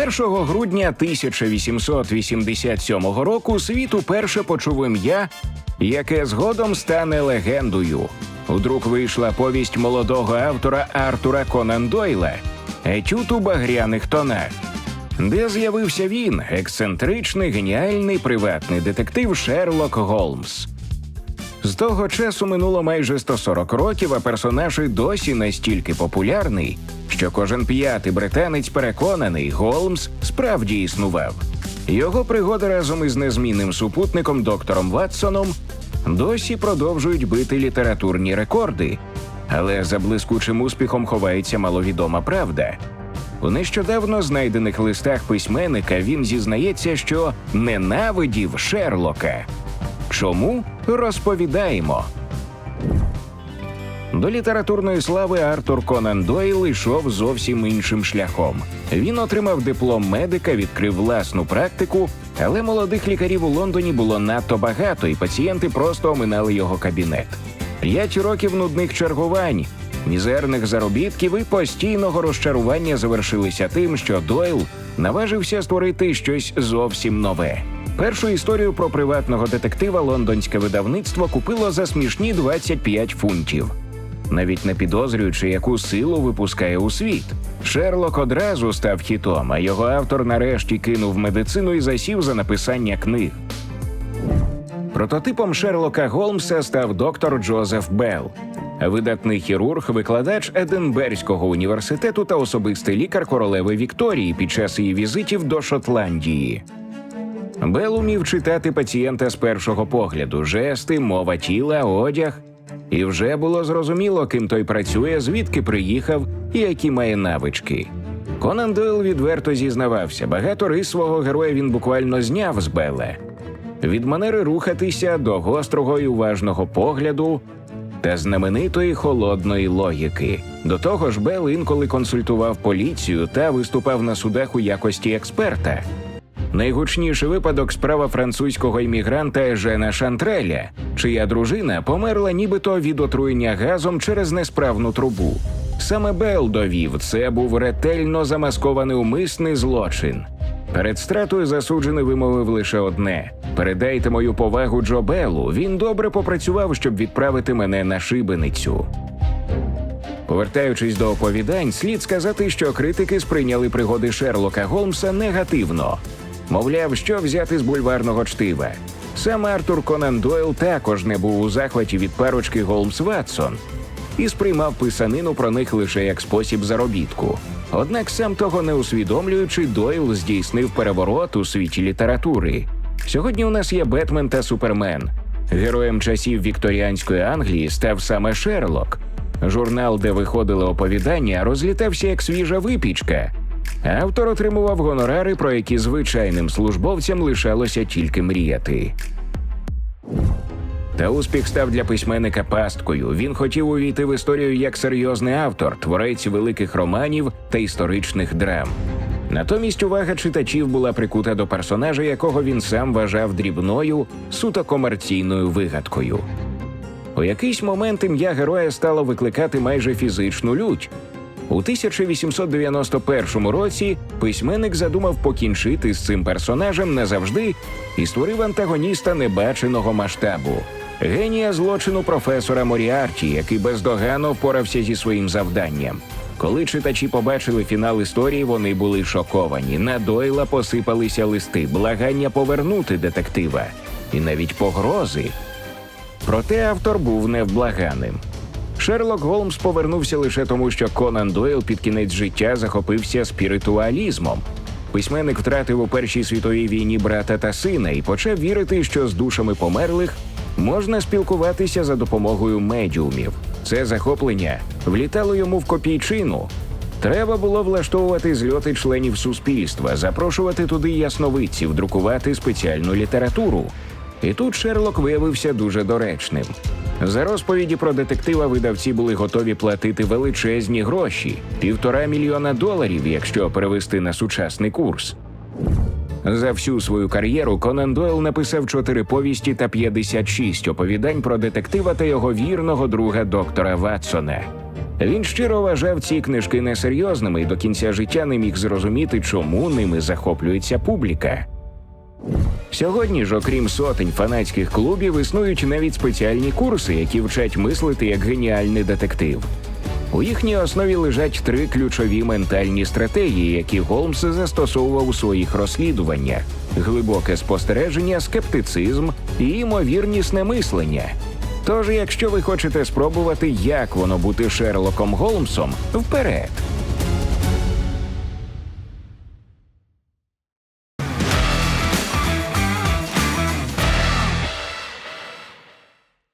1 грудня 1887 року світ уперше почув ім'я, яке згодом стане легендою. У друк вийшла повість молодого автора Артура Конан Дойла Етюд у багряних тонах, де з'явився він, ексцентричний, геніальний приватний детектив Шерлок Голмс. З того часу минуло майже 140 років, а персонаж і досі настільки популярний, що кожен п'ятий британець переконаний, Голмс справді існував. Його пригоди разом із незмінним супутником доктором Ватсоном досі продовжують бити літературні рекорди, але за блискучим успіхом ховається маловідома правда. У нещодавно знайдених листах письменника він зізнається, що ненавидів Шерлока. Чому розповідаємо? До літературної слави Артур Конан Дойл йшов зовсім іншим шляхом. Він отримав диплом медика, відкрив власну практику, але молодих лікарів у Лондоні було надто багато, і пацієнти просто оминали його кабінет. П'ять років нудних чергувань, мізерних заробітків і постійного розчарування завершилися тим, що Дойл наважився створити щось зовсім нове. Першу історію про приватного детектива лондонське видавництво купило за смішні 25 фунтів. Навіть не підозрюючи, яку силу випускає у світ. Шерлок одразу став хітом, а його автор нарешті кинув медицину і засів за написання книг. Прототипом Шерлока Голмса став доктор Джозеф Белл, видатний хірург, викладач Единберзького університету та особистий лікар королеви Вікторії під час її візитів до Шотландії. Бел умів читати пацієнта з першого погляду, жести, мова тіла, одяг. І вже було зрозуміло, ким той працює, звідки приїхав і які має навички. Конан Дойл відверто зізнавався, багато рис свого героя він буквально зняв з Белла. Від манери рухатися до гострого і уважного погляду та знаменитої холодної логіки. До того ж, Бел інколи консультував поліцію та виступав на судах у якості експерта. Найгучніший випадок справа французького іммігранта Ежена Шантреля, чия дружина померла нібито від отруєння газом через несправну трубу. Саме Бел довів, це був ретельно замаскований умисний злочин. Перед стратою засуджений вимовив лише одне: передайте мою повагу Джо Беллу. Він добре попрацював, щоб відправити мене на шибеницю. Повертаючись до оповідань, слід сказати, що критики сприйняли пригоди Шерлока Голмса негативно. Мовляв, що взяти з бульварного чтива. Сам Артур Конан Дойл також не був у захваті від парочки Голмс Ватсон і сприймав писанину про них лише як спосіб заробітку. Однак, сам того не усвідомлюючи, Дойл здійснив переворот у світі літератури. Сьогодні у нас є Бетмен та Супермен. Героєм часів вікторіанської Англії став саме Шерлок. Журнал, де виходили оповідання, розлітався як свіжа випічка. Автор отримував гонорари, про які звичайним службовцям лишалося тільки мріяти. Та успіх став для письменника пасткою. Він хотів увійти в історію як серйозний автор, творець великих романів та історичних драм. Натомість увага читачів була прикута до персонажа, якого він сам вважав дрібною, суто комерційною вигадкою. У якийсь момент ім'я героя стало викликати майже фізичну лють. У 1891 році письменник задумав покінчити з цим персонажем назавжди і створив антагоніста небаченого масштабу генія злочину професора Моріарті, який бездоганно впорався зі своїм завданням. Коли читачі побачили фінал історії, вони були шоковані. На Дойла посипалися листи, благання повернути детектива і навіть погрози. Проте автор був невблаганим. Шерлок Голмс повернувся лише тому, що Конан Дойл під кінець життя захопився спіритуалізмом. Письменник втратив у Першій світовій війні брата та сина і почав вірити, що з душами померлих можна спілкуватися за допомогою медіумів. Це захоплення влітало йому в копійчину. Треба було влаштовувати зльоти членів суспільства, запрошувати туди ясновидців, друкувати спеціальну літературу. І тут Шерлок виявився дуже доречним. За розповіді про детектива видавці були готові платити величезні гроші півтора мільйона доларів, якщо перевести на сучасний курс. За всю свою кар'єру Конан Дойл написав чотири повісті та 56 оповідань про детектива та його вірного друга доктора Ватсона. Він щиро вважав ці книжки несерйозними і до кінця життя не міг зрозуміти, чому ними захоплюється публіка. Сьогодні ж, окрім сотень фанатських клубів, існують навіть спеціальні курси, які вчать мислити як геніальний детектив. У їхній основі лежать три ключові ментальні стратегії, які Голмс застосовував у своїх розслідуваннях: глибоке спостереження, скептицизм і ймовірнісне мислення. Тож, якщо ви хочете спробувати, як воно бути Шерлоком Голмсом, вперед!